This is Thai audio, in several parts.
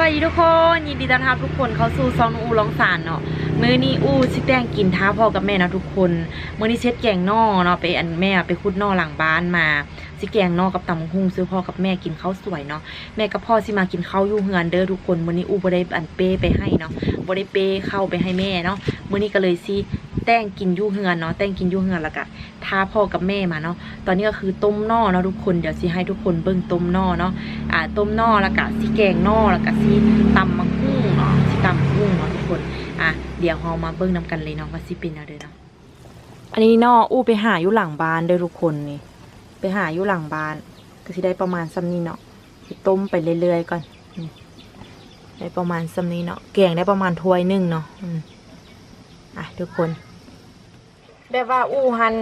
วัสดีทุกคนยินดีต้อนรับทุกคนเข้าสู่ซองอูลองสารเนาะมื้อนี้อูชิแดงกินท้าพ่อกับแม่นะทุกคนมื้อนี้เช็ดแกงนอเนาะไปอันแม่ไปคุดนอหลังบ้านมา สิแกงนอกับตำบักหุ่งซื้อพ่อกับแม่กินข้าวสวยเนาะแม่กับพ่อสิมากินข้าวอยู่เฮือนเด้อทุกคนมื้อนี้อูบได้อันเป้ไปให้เนาะบ่ได้เป้เข้าไปให้แม่เนาะมื้อนี้ก็เลยสิแต่งกินอยู่เฮือนเนาะแต่งกินอยู่เฮือนล้วก็ท้าพ่อกับแม่มาเนาะตอนนี้ก็คือต้มนอเนาะทุกคนเดี๋ยวสิให้ทุกคนเบิ่งต้มนอเนาะอ่าต้มนอล้วก็สิแกงนอล้วก็สิตำมังหุ้งเนาะสิตำมังหุ้งเนาะทุกคนอะเดี๋ยวเรามาเบิ่งนำกันเลยเนาะว่าสิเป็นอะไรเนาะอันนี้นออู้ไปหาอยู่หลังบ้านเด้อทุกคนนี่ ไปหาอยู่หลังบ้าน ก็สิได้ประมาณซ้ำนี้เนาะต้มไปเรื่อยๆก่อนได้ประมาณซ้ำนี้เนาะแกงได้ประมาณถ้วยหนึ่งเนาะอะทุกคนแบบว่าอู้หัน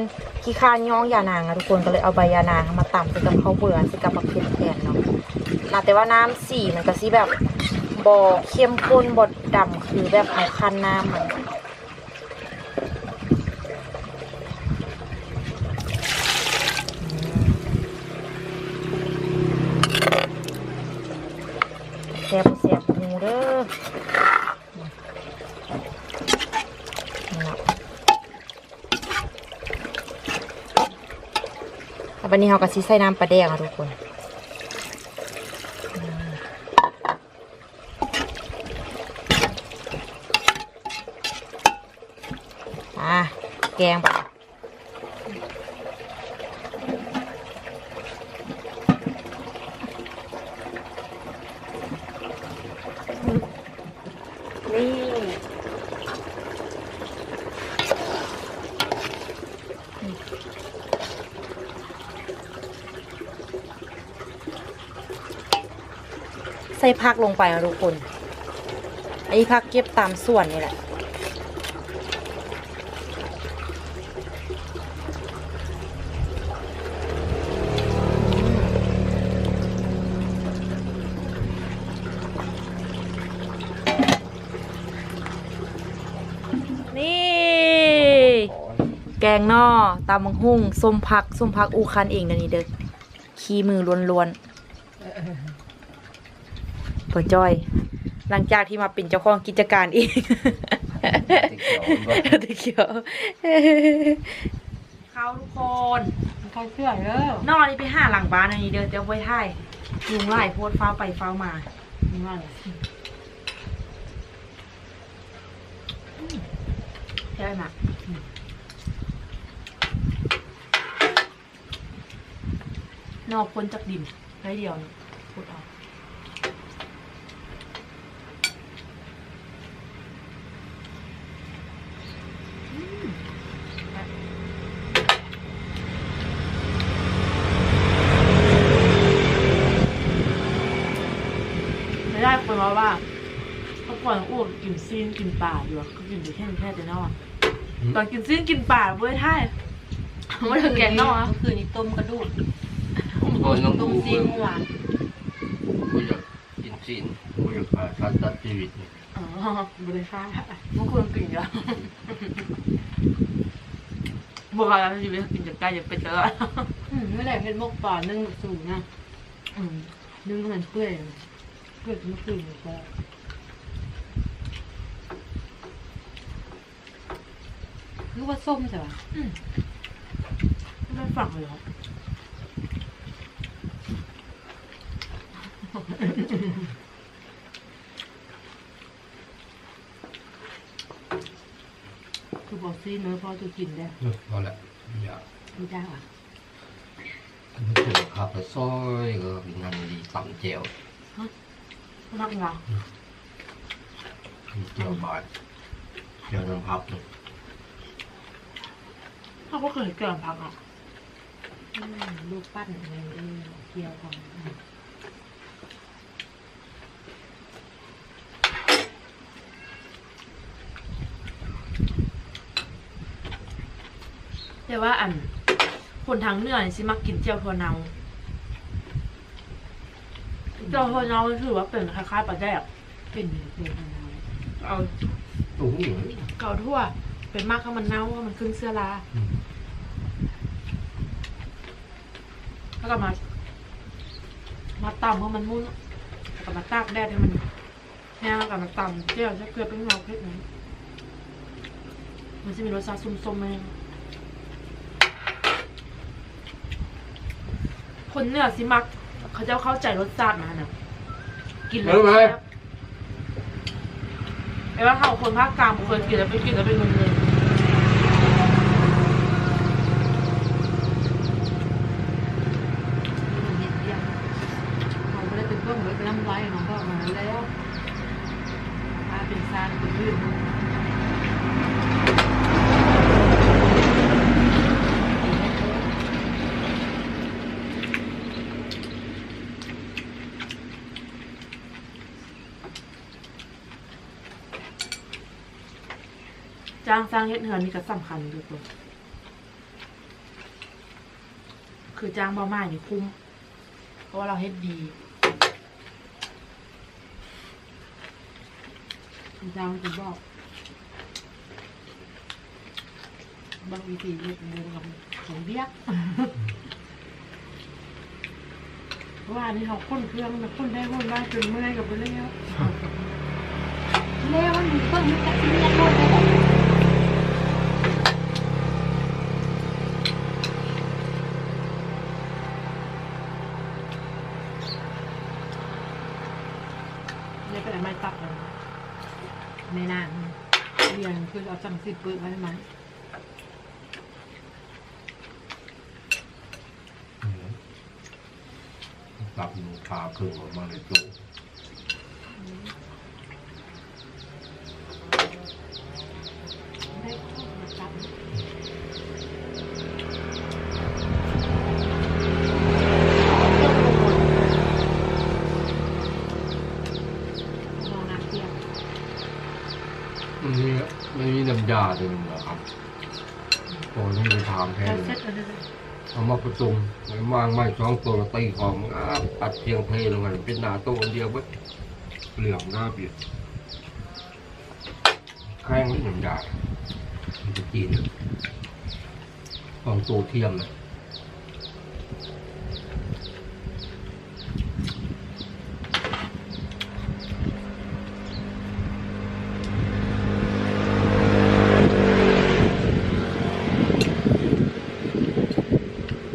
ขี้ข้านย่องยานางอะทุกคนก็เลยเอาใบยานางมาตำใส่กับข้าวเบื่อส่กับมะเขือแทนเนาะนะแต่ว่าน้ำสีมันก็สิแบบบอเข้มข้นบดดำคือแบบเอาคันน้ำมันแซ่บแซ่บหมูเด้อนี่เนาะแล้ววั นี้เราก็สิใส่น้ำปลาแดงอะทุกคนอะแกงปนี่ใส่ผักลงไปนะทุกคน อันนี้ผักเก็บตามส่วนนี่แหละ นี่ แกงนอตำมังหุ่งส้มพักส้มพักอูคันเองนะนี่เด้อขี้มือล้วนๆ ปวจ้อย หลังจากที่มาเป็นเจ้าของกิจการเองตะเกียวเขาทุกคนใครเสื้อเด้อนอนี่ไปห้าหลังบ้านอันนี้เด้อเดี๋ยวไว้ท่ายยุงไล่โพดฟ้าไปฟ้ามานี่ว่าเลยใช่ไหมนอกพ้นจากดินได้เดียวนี่พูดเอาอืมไม่ได้คนว่าว่าเมื่อก่อนอ้วกกิน ซีนกินป่าอยู่อะก็กินอยู่แค่นี้แค่แต่นอกตอนกินซีนกินป่าเว้ยท่ายไม่ถึงแกงนอกอะเมื่อคืนนี้ต้มกระดูกโดนน้องต้มกูซีนเมื่อวานกูอยากกินซีนกูอยากหาชาติตัดชีวิตนี่อ๋อบริค่าเมื่อคืนกินเยอะบอกว่าชีวิตกินจากไก่จะเป็นตลอดอืมเมื่อไหร่เพชรมกป่านึ่งสูงนะอืมนึ่งให้มันเปื่อยเปื่อยเมื่อคืนนี่ก็ นึกว่าส้มใช่ปะไม่ฝักเลยครับคือบอกซีนเนื้อพอจะกินได้พอละอยากไม่ได้ว่ะนึกถึงขับไปซอยก็เป็นงานดีต่ำเจียวรักเราเจียวบาทเจียวน้ำพับนี่ เขาก็เคยเกิดพักอะอืมลูกปั้นอะไรเออเกี่ยวกันอืมแต่ว่าอันคนทางเหนือนี่สิมักกินเจียวถั่วเนาเจียวถั่วเนาก็คือว่าเป็นคล้ายๆปลาแดกเป็นเป็นอะไรเอาตุ้งนี่เกาทั่ว เป็นมากข้าวมันเน่าว่ามันขึ้นเสื้อลาแล้วก็มา มาตำเพราะมันมุ่นแล้วก็มาตากแดดให้มันแห้งกับน้ำตาลเจียวจะเกลือเป็นเงาเผ็ดไหมมันจะมีรสชาติส้มๆไหมคนเหนือสิมัก เขาจะเข้าใจรสชาติมันนะกินแล้วแซ่บไอ้ว่าเขาคนภาคกลางบ่เคยกินแล้วไปกินแล้วเป็นเงินมันเย็นเยี่ยม เขาไม่ได้เป็นเพื่อนเลยเป็นน้ำลายของพ่อมาแล้วมาเป็นซานเป็นยืด จ้าง สร้างเฮ็ดเหือนนี่ก็สำคัญด้วยตัวคือจ้างบาไม้นี่คุ้ม เพราะว่าเราเฮ็ดดีคุณจางคุณบอกบอกวิธีเรียกเงินกับของเบี้ยเพราะว่านนี้เขาค้นเครื่องมันค้นได้ค้นได้จนเมื่อยกับไปแล้วแล้วมันมีเพิ่มมีแค่ที่เรียกโทษได้แบบ นี่เป็นไม้ตัดเลย ในหน้าเรียน คือเอาจังสิบปืนไว้ไหมตับหนูขาเครื่องออกมาในตู้ได้ข้อมาจับมองนักเที่ยว มันมีมันมีน้ำยา ตัวหนึงเหรอครับตัวนี้ไปถามแทแค่นเซ็ตอันนี้เอามาผสมไว้วางไม้สองตัวแล้วตีของมันอ้าวตัดเพียงเพลลงกันเป็นหนาโตัวเดียวเว้ยเหลืองหน้าเบียดแข้งไม่หนึ่งยามันจะจีนของตัวเทียมนะ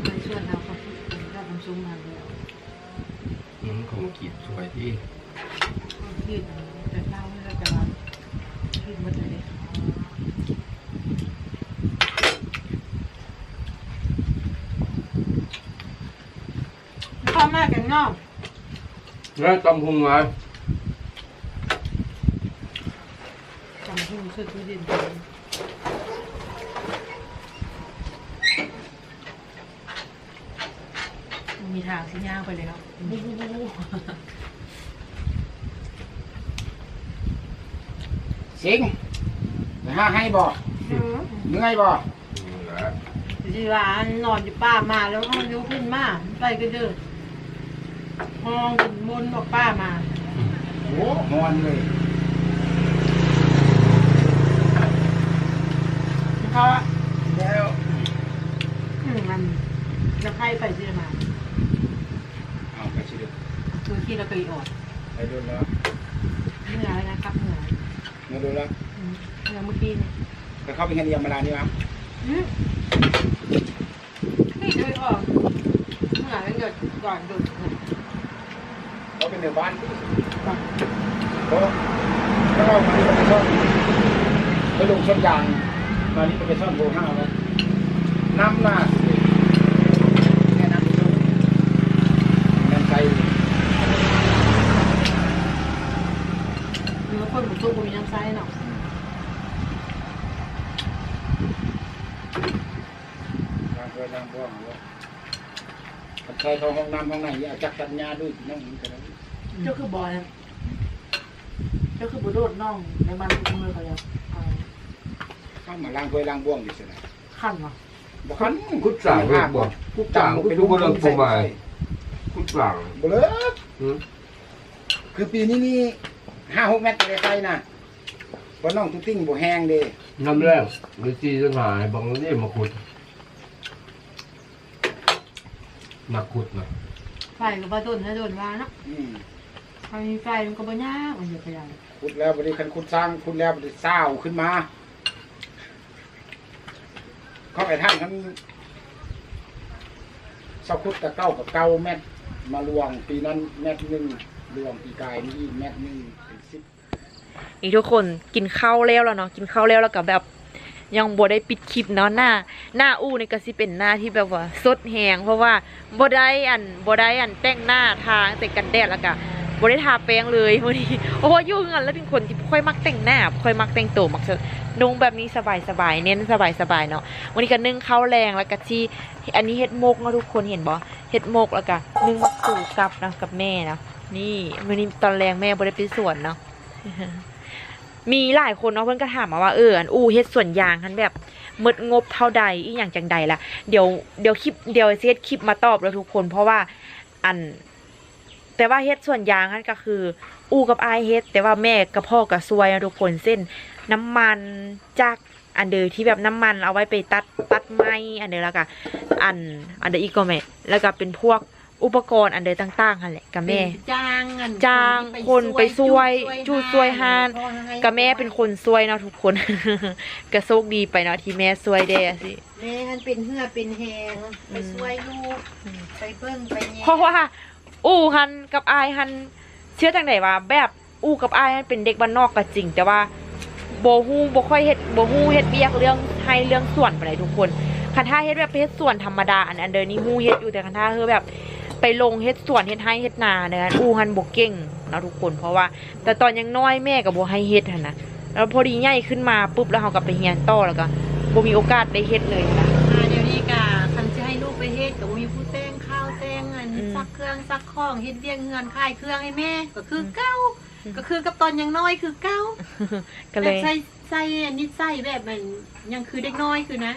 มาช่วยเราเขาพูดถึงเราทำซุ้มมาแล้ว อืมของกีดสวยที่ ยืดแต่เล่าให้เราจะรับยืดหมดเลย ข้าวแม่แกงนอกแล้วตำพุงไงจำที่มันช่วยที่ดินมีทางสิย่างไปเลยครับบูบูบูบูสิงไปหาให้บ่เมื่อยบ่นี่แหละที่ว่า นอนอยู่ป้ามาแล้วมันยุขึ้นมาไปก็เดิน ห้องขึ้นบนบอกป้ามา โอ้มอนเลยเขาอะแล้วอืมมันจะใครไปที่มาเอาไปชิเดอคือที่เราเคยออกไปดูแล้วเหนื่อยนะครับเหนื่อยมาดูแล้วอืมเหนื่อยเมื่อกี้นี่จะเข้าไปเงินเดียมเวลานี้มั้ยอืมนี่จะไปออกเหนื่อยแล้วเดี๋ยวก่อนดุดเนี่ย เขาเป็นเดือบ้านก่อนโอ้แล้วเรามาที่ไปซ่อนไปลงชนยางมานี่ไปซ่อนโบห้าแล้วน้ำหน้าแค่น้ำชนน้ำใจเนื้อคนหมูตุ้มมีน้ำไส้เนาะน้ำเคยน้ำพ่วงแล้วใครเขาห้องน้ำห้องไหนอยากจักสัญญาด้วยน้องหินกันแล้ เจ้าคือบอยนะเจ้าคือบุโดดน่องในมันทุกมือเขาเนี่ยเอาเข้ามาล้างถ้วยล้างบ้วงดิสินะขั้นเหรอบ่คันคุดสั่งเลยบ่คุดสั่งคุดบ่เลิกผมมาคุดสั่งบ่เลิกอืมคือปีนี้นี่ห้าหกเมตรเลยใครนะเพราะน้องตุ้งติ้งบ่แห้งเด้น้ำแรกหรือจีจะหายบางนี่มาขุดมาขุดนะไฟกับปลาต้นให้โดนว่าเนาะอืม ถ้ามีไฟมันก็บ่ยากมันจะพยายามขุดแล้วบริคันขุดสร้างขุดแล้วบริเศร้าวขึ้นมาเขาไอ้ท่านนั้นสขุดกับเก้ากับเก้าแมตรมาลวงปีนั้นแมตรหนึ่งลวงปีกายนี่แมตรหนึ่งเป็นสิบนี่ทุกคนกินข้าวแล้วแล้วเนาะกินข้าวแล้วแล้วก็แบบยังบ่ได้ปิดคลิปเนาะหน้า หน้าอู้นี่ก็สิเป็นหน้าที่แบบว่าสดแหงเพราะว่าบ่ได้อันบ่ได้อันแต่งหน้าทาแต่กันแดดแล้วก็ บ่ได้ทาแป้งเลยมื้อนี้โอ้โหอยู่งั้นแล้วเป็นคนที่ค่อยมักแต่งหน้าค่อยมักแต่งตัวมักจะนุ่งแบบนี้สบายๆเน้นสบายๆเนาะวันนี้ก็นึ่งข้าวแรงแล้วก็ที่อันนี้เฮ็ดมกเนาะทุกคนเห็นบ่เฮ็ดมกแล้วก็นึ่งมะกรูกับนะกับแม่นะนี่มื้อนี้ตอนแรงแม่บ่ได้ไปสวนเนาะมีหลายคนเนาะเพื่อนก็ถามมาว่าเอออันอูเฮ็ดส่วนยางคันแบบหมดงบเท่าใดอีหยังจังใดล่ะเดี๋ยวเดี๋ยวคลิปเดี๋ยวเซตคลิปมาตอบแล้วทุกคนเพราะว่าอัน แต่ว่าเฮ็ดส่วนยางนั่นก็คือ อู้กับอายเฮ็ด แต่ว่าแม่กับพ่อกับซวยนะทุกคนเส้น น้ำมันจากอันเดอที่แบบน้ำมันเอาไว้ไปตัดตัดไม้อันเดอแล้วก็อันอันเดออีกก็แม่แล้วก็เป็นพวกอุปกรณ์อันเดอต่างๆหั่นแหละกับแม่จ้างอันจ้างคนไปช่วยจูดช่วยหานกับแม่เป็นคนซวยเนาะทุกคนก็โชคดีไปเนาะที่แม่ซวยได้อะสิแม่หันเป็นเหือเป็นแหงไปช่วยลูกไปเบิ่งไปแย่เพราะว่า อู้ฮันกับอายฮันเชื่อจังไดว่าแบบอู้กับอายฮันเป็นเด็กบ้านนอกก็จริง แต่ว่าโบฮู้บ่ค่อยเฮ็ดโบฮู้เฮ็ดเวียกเรื่องให้เรื่องส่วนปานใดทุกคนคันถ้าเฮ็ดแบบเฮ็ดส่วนธรรมดาอันอันเดินนี่ฮู้เฮ็ดอยู่แต่คันถ้าคือแบบ ไปลงเฮ็ดส่วนเฮ็ดให้เฮ็ดนาเนี่ยอู้ฮันบ่เก่งเนาะทุกคนเพราะว่า แต่ตอนยังน้อยแม่ก็บ่ให้เฮ็ดหั่นนะแล้วพอดีใหญ่ขึ้นมาปุ๊บแล้วเฮาก็ไปเรียนต่อแล้วก็บ่มีโอกาสได้เฮ็ดเลยนะอ่าเดี๋ยวนี้กะคันจะให้ลูกไปเฮ็ดก็บ่มีผู้แต่งข้าวแต่งอันอืมซัก เครื่องซักของเฮ็ดเลี้ยงเงินขายเครื่องให้แม่ ก็คือเก่าอืมก็คือกับตอนยังน้อยคือเก่าก็เลแบบยใส่ใส่อันนี้ใส่แบบมันยังคือเด็กน้อยคือนะ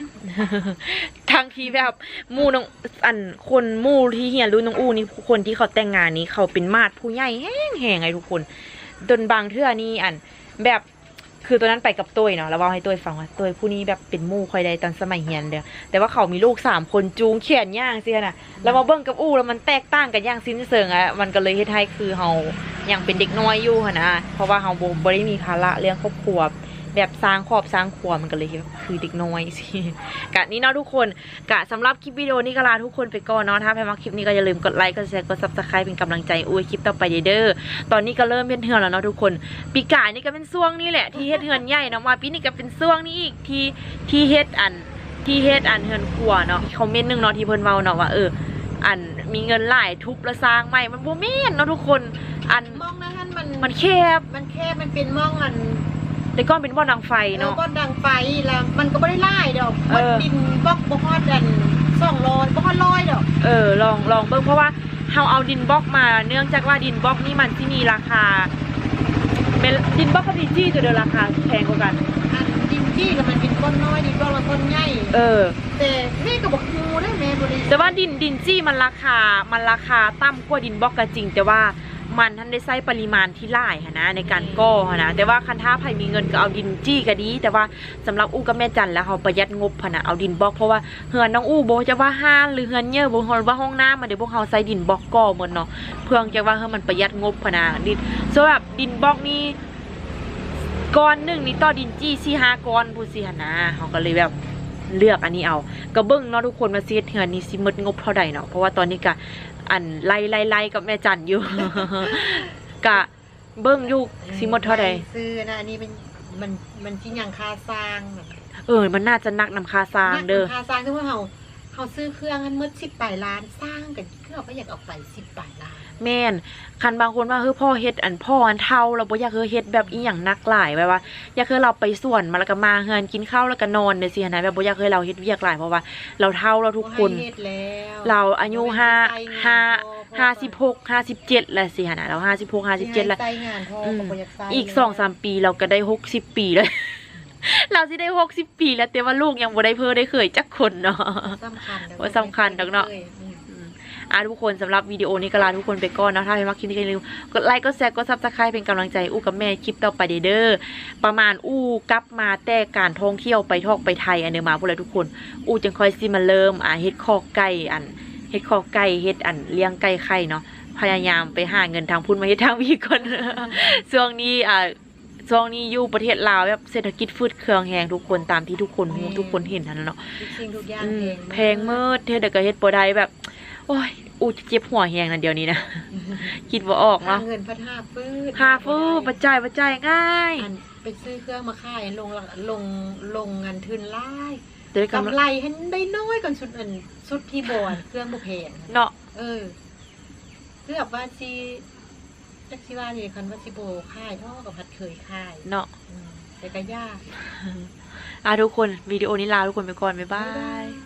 ทางที่แบบหมู่น้องอันคนหมู่ที่เฮียนรู้น้องอู้นี่คนที่เขาแต่งงานนี้เขาเป็นมาดผู้ใหญ่แห้งแหงไงทุกคนจนบางเทื่อนี่อัน แบบ คือตัวนั้นไปกับตัวเนาะแล้วเว่าให้ตัวฟังว่าตัวผู้นี้แบบเป็นหมู่คอยใดตอนสมัยเฮียนเด้อแต่ว่าเขามีลูกสามคนจูงเขียนย่างเสียน่ะแล้วมาเบิ่งกับอู้แล้วมันแตกต่างกันอย่างสิ้นเชิงอะมันก็เลยเฮ็ดให้คือเฮายังเป็นเด็กน้อยอยู่หั่นนะเพราะว่าเฮาบ่บ่ได้มีภาระเรื่องครอบครัว แบบสร้างครอบสร้างครัวมันก็เลยคือเด็กน้อยสิกะนี้เนาะทุกคนกะสำหรับคลิปวิดีโอนี้ก็ลาทุกคนไปก่อนเนาะถ้าใครมาคลิปนี้ก็อย่าลืมกดไลค์กดแชร์กดซับสไครป์เป็นกำลังใจอุ้ยคลิปต่อไปเด้อตอนนี้ก็เริ่มเฮ็ดเฮือนแล้วเนาะทุกคน ปีกายนี่ก็เป็นช่วงนี้แหละที่เฮ็ดเฮือนใหญ่เนาะมาปีนี้ก็เป็นช่วงนี้อีกที่ที่เฮ็ดอันที่เฮ็ดอันเฮือนครัวเนาะคอมเมนต์หนึงเนาะที่เพิ่นเว้าเนาะว่าเอออันมีเงินหลายทุบแล้วสร้างใหม่มันบ่แม่นเนาะทุกคน อันมองนะท่านมันมันแคบมันแค่มันเป็นมองอัน แต่ก่อนเป็นบ่อดังไฟเนาะเนาะ ก็ดังไฟแล้วมันก็ไม่ได้ไล่ดอกเอมันอ บินบล็อกบ่ฮอดอันสองร้อยบ่ฮอดร้อยดอกเออลองลองเบิ่งเพราะว่าเฮาเอาดินบล็อกมาเนื่องจากว่าดินบล็อกนี่มันที่มีราคาเป็นดินบล็อกกับดินจี้จะเดินราคาแพงกว่ากัน อันดินที่แล้วมันเป็นก้อนน้อยดินก้อนละก้อนใหญ่เออ แต่แม่ก็บอกฮูได้แม่บ่ได้แต่ว่าดินดินจี้มันราคา มันราคาต่ำกว่าดินบล็อกก็จริง แต่ว่า มันท่านได้ใช้ปริมาณที่หลายนะในการก่อนะแต่ว่าคันท่าไผมีเงินก็เอาดินจี้ก็ดี แต่ว่าสำหรับอู้กับแม่จันแล้วเขาประหยัดงบพนะเอาดินบล็อกเพราะว่าเฮือนน้องอู้บ่จะว่าห้านหรือเฮือนเยอะบ่ฮอดว่าห้องน้ำมันเดี๋ยวพวกเขาใช้ดินบล็อกก่อหมดเนาะเพื่อจะว่าเฮือมันประหยัดงบพนะดินสำหรับดินบล็อกนี่ก้อนหนึ่งนี่ต่อดินจี้สี่ห้าก้อนพูดสิหนะเขาก็เลยแบบเลือกอันนี้เอาก็เบิ้งเนาะทุกคนมาเสียเทือนนี้สิมดงบเท่าใดเนาะเพราะว่าตอนนี้ก็ อันไล่ไล่ไล่กับแม่จันอยู่ กะเบิ้งอยู่สิหมดเท่าใดซื้อนะอันนี้มันมันมันที่ยังค่าสร้างน่ะเออ มันน่าจะนักนำคาสร้างเด้อค่าสร้างคือว่าเฮา เฮาซื้อเครื่องอันมืด10ปลายล้านสร้างกันคือเราก็อยากเอาไป10ปลายล้านแม่นคันบางคนว่าเฮ้ยพ่อเฮ็ดอันพ่ออันเท่าเราบ่อยากเฮ้ยเฮ็ดแบบอีหยังนักหลายแบบว่า อยากเฮ้ยเราไปส่วนมาแล้วก็มาเฮือนกินข้าวแล้วก็นอนเนี่ยสินะแบบบ่อยากเฮ้ยเราเฮ็ดเวียกหลายเพราะว่า เราเท่าเราทุกคน บ่ให้เฮ็ดแล้วเราอายุห้าบ่ให้ห้าใช้งนพอห้าสิบหกห้าสิบเจ็ดแล้วสิฮะนะเราห้าสิบหกห้าสิบเจ็ดแล้วใช้งานพออืมก็บ่อยากใช้อีกสองสามปีเราก็ได้หกสิบปีแล้ว เราสิได้หกสิบปีแล้วแต่ว่าลูกยังบ่ได้เพิ่ได้เคยจักคนเนาะสำคัญดอกว่าสำคัญดอกเนาะอืมอืมอะทุกคนสำหรับวิดีโอนี้ก็ลาทุกคนไปก่อนนะถ้าใครมาคลิปนี้ก็อย่าลืมกดไลค์กดแชร์กดซับสไครป์เป็นกำลังใจอู้กับแม่คลิปต่อไปเด้อเด้อประมาณอู้กลับมาแต่การท่องเที่ยวไปทอกไปไทยอันเดียวมาพวกเราทุกคน อู้จังค่อยสิมาเริ่มอะเฮ็ดคอกไก่อันเฮ็ดคอกไก่เฮ็ดอันเลี้ยงไก่ไข่เนาะพยายามไปหาเงินทางพุ่นมาเฮ็ดทางพี่ก่อนช่วงนี้อ่า ช่วงนี้อยู่ประเทศลาวแบบเศรษฐกิจฟืดเครื่องแหงทุกคนตามที่ทุกคนรู้ทุกคนเห็นนั่นแหละเนาะทุกสิ่งทุกอย่างอืมแพแพงเมิดเฮ็ดแต่ก็เฮ็ดบ่ได้แบบ โอ้ยอูจะเจ็บหัวแหงนั่นเดี๋ยวนี้นะคิดบ่ออกหาเนาะเงินพัดหาฟื้นค่าฟู้ปัจจัยปัจจัยง่ายอันไปซื้อเครื่องมาขายลงละลงลงเงินทุนไล่จะได้กำกำไรให้ได้น้อยกว่าชุดอันชุดที่บอนเครื่องบ่แพงเนาะเออเลือกว่าสิ จักสิว่านี่คันว่าสิโบค่ายเท่ากับพัดเคยค่ายเนาะอืมแต่ก็ยาก อะทุกคนวิดีโอนี้ลาทุกคนไปก่อน บ๊ายบาย